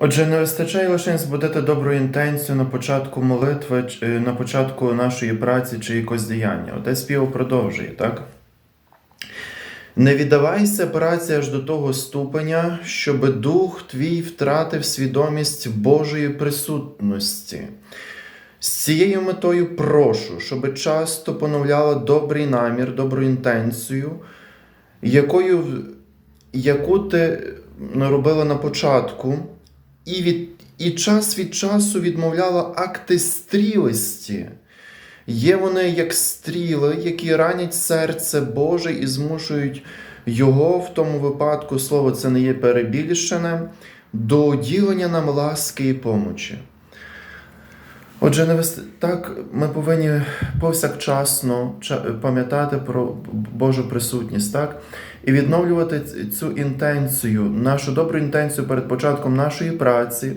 Отже, не вистачає лише збудити добру інтенцію на початку молитви, е, на початку нашої праці чи якогось діяння. Отець Піо продовжує, так? Не віддавайся праці аж до того ступеня, щоб дух твій втратив свідомість Божої присутності. З цією метою прошу, щоб часто поновляла добрий намір, добру інтенцію, якою, яку ти робила на початку, і, від, і час від часу відмовляла акти стрілості. Є вони як стріли, які ранять серце Боже і змушують його в тому випадку, слово це не є перебільшене, до ділення нам ласки і помочі. Отже, не вис- так ми повинні повсякчасно пам'ятати про Божу присутність, так? І відновлювати цю інтенцію, нашу добру інтенцію перед початком нашої праці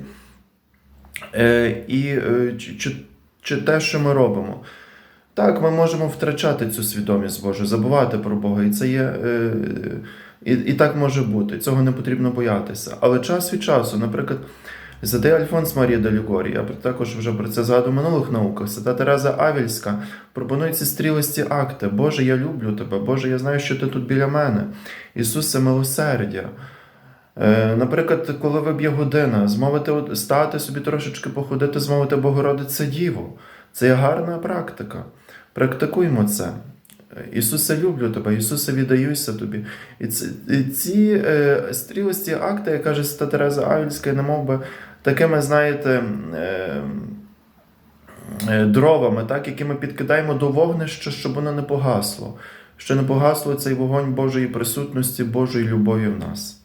е, і е, чи, чи, чи те, що ми робимо. Так, ми можемо втрачати цю свідомість Божу, забувати про Бога, і це є. Е, і, і так може бути, цього не потрібно боятися. Але час від часу, наприклад, Святий Альфонс Марія де Люгорі, я також вже про це згадував в минулих науках, Свята Тереза Авільська пропонує ці стрілості акти. Боже, я люблю тебе, Боже, я знаю, що ти тут біля мене. Ісусе, милосердя. Е, Наприклад, коли виб'є година, змовити стати собі трошечки походити, змовити Богородице Діву. Це є гарна практика. Практикуймо це. Ісусе, люблю тебе, Ісусе, віддаюся тобі. І ці, і ці е, стрілості акти, як каже Свята Тереза Авільська, не мов би такими, знаєте, е, е, дровами, так, які ми підкидаємо до вогнища, щоб воно не погасло. Що не погасло цей вогонь Божої присутності, Божої любові в нас.